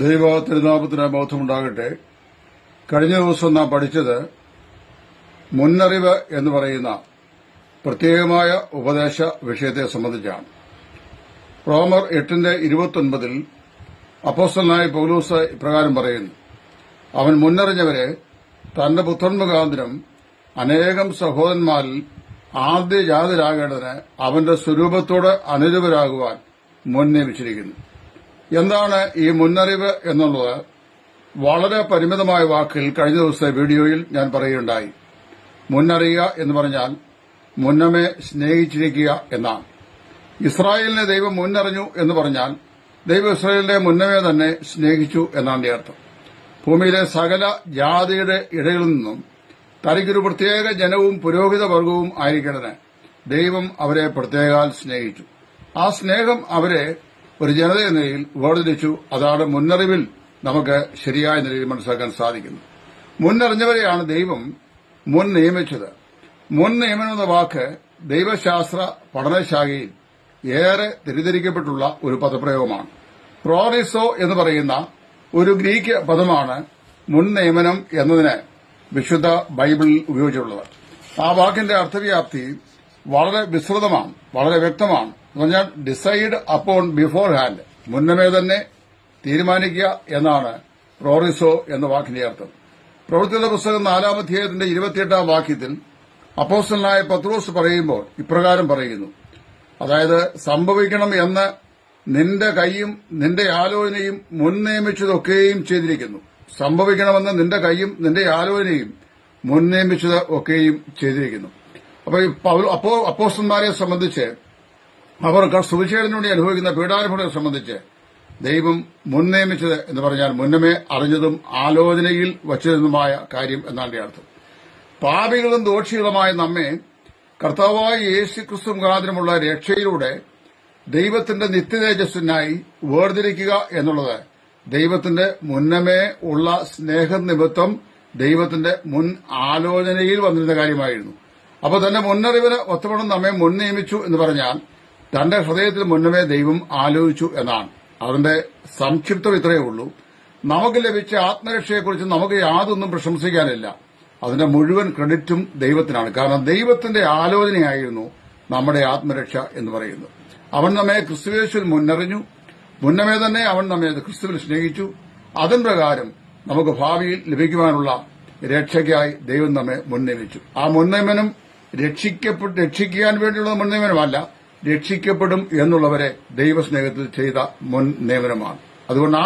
ദൈവ തിരുനാമത്തിന് ബോധമുണ്ടാകട്ടെ. കഴിഞ്ഞ ദിവസം നാം പഠിച്ചത് മുന്നറിവ് എന്ന് പറയുന്ന പ്രത്യേകമായ ഉപദേശ വിഷയത്തെ സംബന്ധിച്ചാണ്. റോമർ എട്ടിന്റെ ഇരുപത്തൊൻപതിൽ അപ്പോസ്റ്റലായ പൗലൂസ് ഇപ്രകാരം പറയുന്നു അവൻ മുന്നറിഞ്ഞവരെ തന്റെ പുത്രൻ മുഖാന്തരം അനേകം സഹോദരന്മാരിൽ ആദ്യ ജാതരാകേണ്ടതിന് അവന്റെ സ്വരൂപത്തോട് അനുരൂപരാകുവാൻ മുൻ എന്താണ് ഈ മുന്നറിവ് എന്നുള്ളത് വളരെ പരിമിതമായ വാക്കിൽ കഴിഞ്ഞ ദിവസത്തെ വീഡിയോയിൽ ഞാൻ പറയുകയുണ്ടായി. മുന്നറിയുക എന്ന് പറഞ്ഞാൽ മുന്നമേ സ്നേഹിച്ചിരിക്കുക എന്നാണ്. ഇസ്രായേലിനെ ദൈവം മുന്നറിഞ്ഞു എന്ന് പറഞ്ഞാൽ ദൈവം ഇസ്രായേലിനെ മുന്നമേ തന്നെ സ്നേഹിച്ചു എന്നാണ് അർത്ഥം. ഭൂമിയിലെ സകല ജാതിയുടെ ഇടയിൽ നിന്നും തനിക്കൊരു പ്രത്യേക ജനവും പുരോഹിത വർഗവും ആയിരിക്കണതിന് ദൈവം അവരെ പ്രത്യേകാൽ സ്നേഹിച്ചു. ആ സ്നേഹം അവരെ ഒരു ജനത നിലയിൽ വേർതിരിച്ചു അതാണ് മുന്നറിവിൽ നമുക്ക് ശരിയായ നിലയിൽ മനസ്സിലാക്കാൻ സാധിക്കുന്നത്. മുന്നറിഞ്ഞവരെയാണ് ദൈവം മുൻ നിയമിച്ചത്. മുൻ നിയമനം എന്ന വാക്ക് ദൈവശാസ്ത്ര പഠനശാഖയിൽ ഏറെ തിരിതിരിക്കപ്പെട്ടുള്ള ഒരു പദപ്രയോഗമാണ്. പ്രോറിസോ എന്ന് പറയുന്ന ഒരു ഗ്രീക്ക് പദമാണ് മുൻ നിയമനം എന്നതിന് വിശുദ്ധ ബൈബിളിൽ ഉപയോഗിച്ചിട്ടുള്ളത്. ആ വാക്കിന്റെ അർത്ഥവ്യാപ്തി വളരെ വിസ്തൃതമാണ് വളരെ വ്യക്തമാണ്. എന്ന് പറഞ്ഞാൽ ഡിസൈഡ് അപ്പോൺ ബിഫോർ ഹാൻഡ് മുന്നമേ തന്നെ തീരുമാനിക്കുക എന്നാണ് പ്രോറിസോ എന്ന വാക്കിന്റെ അർത്ഥം. പ്രവൃത്തിയുടെ പുസ്തകം നാലാം അധ്യായത്തിന്റെ ഇരുപത്തിയെട്ടാം വാക്യത്തിൽ അപ്പോസ്റ്റലായ പത്രോസ് പറയുമ്പോൾ ഇപ്രകാരം പറയുന്നു. അതായത് സംഭവിക്കണം എന്ന് നിന്റെ കൈയും നിന്റെ ആലോചനയും മുൻ നിയമിച്ചതൊക്കെയും ചെയ്തിരിക്കുന്നു. സംഭവിക്കണമെന്ന് നിന്റെ കൈയും നിന്റെ ആലോചനയും മുൻ നിയമിച്ചത് ഒക്കെയും ചെയ്തിരിക്കുന്നു. അപ്പോൾ അപ്പോ അപ്പോസ്റ്റന്മാരെ സംബന്ധിച്ച് അവർക്ക് സുവിശേഷനോട് അനുഭവിക്കുന്ന പീഡാനുഭവങ്ങളെ സംബന്ധിച്ച് ദൈവം മുൻ നിയമിച്ചത് എന്ന് പറഞ്ഞാൽ മുന്നമേ അറിഞ്ഞതും ആലോചനയിൽ വച്ചിരുന്നതുമായ കാര്യം എന്നാണ് അർത്ഥം. പാപികളും ദോഷികളുമായ നമ്മെ കർത്താവായ യേശു ക്രിസ്തു മുഖാന്തരമുള്ള രക്ഷയിലൂടെ ദൈവത്തിന്റെ നിത്യതേജസ്സിനായി വേർതിരിക്കുക എന്നുള്ളത് ദൈവത്തിന്റെ മുന്നമേ ഉള്ള സ്നേഹനിമിത്തം ദൈവത്തിന്റെ മുൻ ആലോചനയിൽ വന്നിരുന്ന കാര്യമായിരുന്നു. അപ്പോൾ തന്നെ മുന്നറിവിന് ഒത്തവണ്ണം നമ്മെ മുൻ നിയമിച്ചു എന്ന് പറഞ്ഞാൽ തന്റെ ഹൃദയത്തിൽ മുന്നമേ ദൈവം ആലോചിച്ചു എന്നാണ്. അതിന്റെ സംക്ഷിപ്തം ഇത്രയേ ഉള്ളൂ. നമുക്ക് ലഭിച്ച ആത്മരക്ഷയെക്കുറിച്ച് നമുക്ക് യാതൊന്നും പ്രശംസിക്കാനില്ല. അതിന്റെ മുഴുവൻ ക്രെഡിറ്റും ദൈവത്തിനാണ്. കാരണം ദൈവത്തിന്റെ ആലോചനയായിരുന്നു നമ്മുടെ ആത്മരക്ഷ എന്ന് പറയുന്നത്. അവൻ നമ്മെ ക്രിസ്തുവേശുവിൽ മുന്നറിഞ്ഞു. മുന്നമേ തന്നെ അവൻ നമ്മെ ക്രിസ്തുവിൽ സ്നേഹിച്ചു. അതിൻ പ്രകാരം നമുക്ക് ഭാവിയിൽ ലഭിക്കുവാനുള്ള രക്ഷയ്ക്കായി ദൈവം നമ്മെ മുൻനിയമിച്ചു ആ മുൻനിയമനം രക്ഷിക്കപ്പെട്ട് രക്ഷിക്കാൻ വേണ്ടിയുള്ള മുൻനിയമനമല്ല രക്ഷിക്കപ്പെടും എന്നുള്ളവരെ ദൈവസ്നേഹത്തിൽ ചെയ്ത മുൻ നിയമനമാണ്. അതുകൊണ്ട്